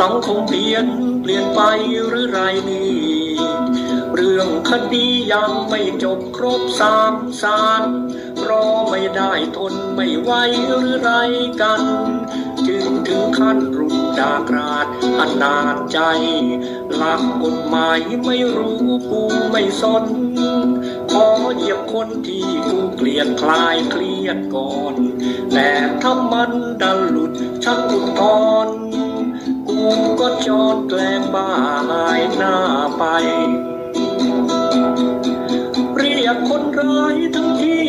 สังคมเปลี่ยนเปลี่ยนไปหรือไรนี่ เรื่องคดียังไม่จบครบสามสารรอไม่ได้ทนไม่ไหวหรือไรกัน จึงถึงขั้นรุมดากราดอนาจใจ หลักกฎหมายไม่รู้กูไม่สน ขอเหยียบคนที่กูเกลียดคลายเครียดก่อน แต่ถ้ามันดันหลุดชักอุทธรณ์ จอดแกล้งบ้าหายหน้าไป เรียกคนร้ายทั้งที่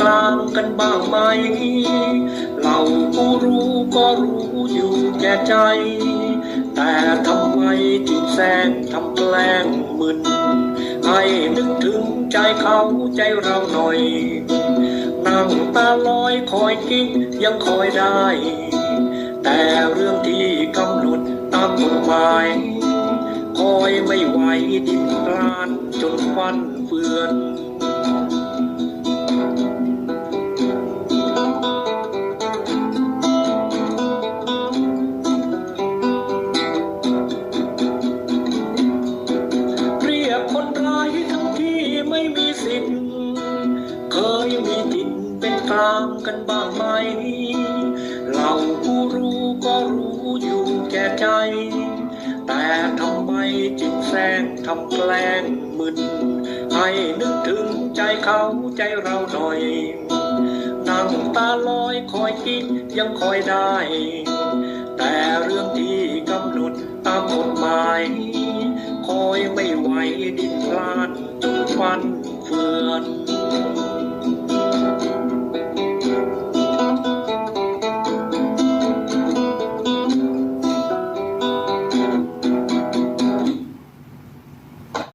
กลางกันบ้างไหม เราผู้รู้ก็รู้อยู่แก่ใจ แต่ทำไมจึงแซงทำแกล้งมึน ให้นึกถึงใจเขาใจเราหน่อย นั่งตาลอยคอยคิดยังคอยได้ แต่เรื่องที่กำหนดตามกฎหมายคอยไม่ไหวดิ้นรานจนฟันเฟือน กลางกันบ้างไหมเราผู้รู้ก็รู้อยู่แก่ใจ แต่ทำไมจึงแซงทำแกล้งมึน ให้นึกถึงใจเขาใจเราหน่อย นั่งตาลอยคอยคิดยังคอยได้ แต่เรื่องที่กำหนดตามกฎหมายคอยไม่ไหวดิ้นพลานจนฟันเฟือน